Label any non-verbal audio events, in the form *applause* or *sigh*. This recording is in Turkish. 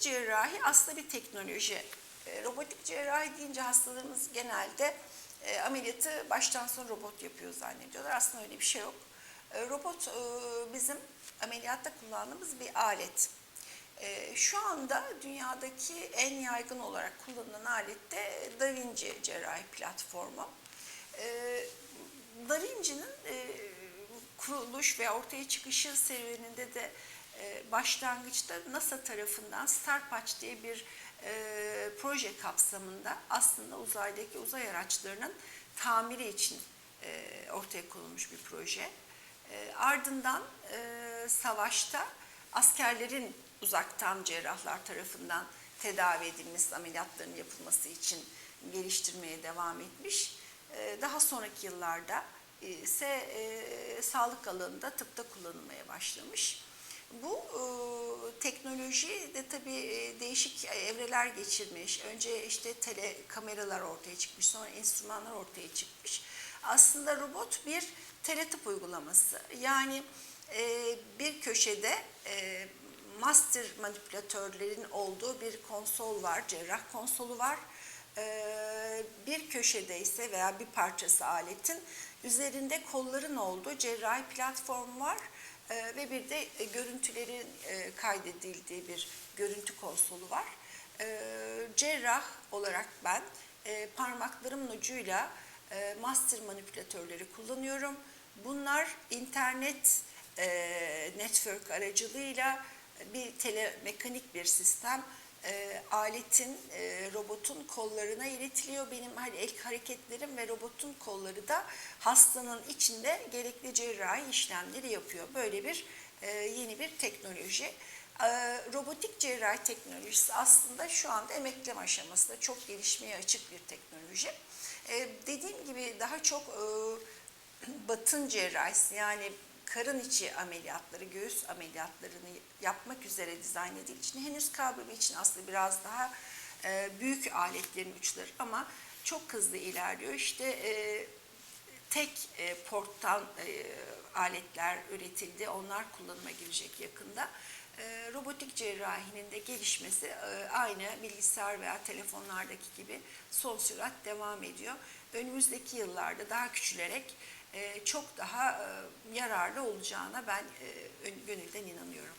cerrahi aslında bir teknoloji. E, robotik cerrahi deyince hastalarımız genelde e, ameliyatı baştan sona robot yapıyor zannediyorlar. Aslında öyle bir şey yok. E, robot bizim ameliyatta kullandığımız bir alet. Şu anda dünyadaki en yaygın olarak kullanılan alet de Da Vinci cerrahi platformu. Da Vinci'nin kuruluş ve ortaya çıkışı serüveninde de e, başlangıçta NASA tarafından Starpatch diye bir e, proje kapsamında aslında uzaydaki uzay araçlarının tamiri için e, ortaya konulmuş bir proje. E, ardından e, savaşta askerlerin uzaktan cerrahlar tarafından tedavi edilmesi, ameliyatların yapılması için geliştirmeye devam etmiş. E, daha sonraki yıllarda ise e, sağlık alanında tıpta kullanılmaya başlamış. Bu e, teknoloji de tabii e, değişik evreler geçirmiş. Önce işte tele kameralar ortaya çıkmış, sonra enstrümanlar ortaya çıkmış. Aslında robot bir teletıp uygulaması. Yani e, bir köşede e, master manipülatörlerin olduğu bir konsol var, cerrah konsolu var. Ee, bir köşede ise veya bir parçası aletin üzerinde kolların olduğu cerrahi platform var Ee, ve bir de e, görüntülerin e, kaydedildiği bir görüntü konsolu var. Ee, cerrah olarak ben e, parmaklarımın ucuyla master manipülatörleri kullanıyorum. Bunlar internet network aracılığıyla bir telemekanik bir sistem e, aletin, e, robotun kollarına iletiliyor. Benim hani el hareketlerim ve robotun kolları da hastanın içinde gerekli cerrahi işlemleri yapıyor. Böyle bir e, yeni bir teknoloji. E, robotik cerrahi teknolojisi aslında şu anda emekleme aşamasında çok gelişmeye açık bir teknoloji. E, dediğim gibi daha çok e, *clears throat* batın cerrahisi yani karın içi ameliyatları, göğüs ameliyatlarını yapmak üzere dizayn edildiği için henüz KBB için aslında biraz daha e, büyük aletlerin uçları ama çok hızlı ilerliyor. İşte e, tek e, porttan e, aletler üretildi. Onlar kullanıma girecek yakında. E, robotik cerrahinin de gelişmesi e, aynı bilgisayar veya telefonlardaki gibi son sürat devam ediyor. Önümüzdeki yıllarda daha küçülerek çok daha yararlı olacağına ben ön- gönülden inanıyorum.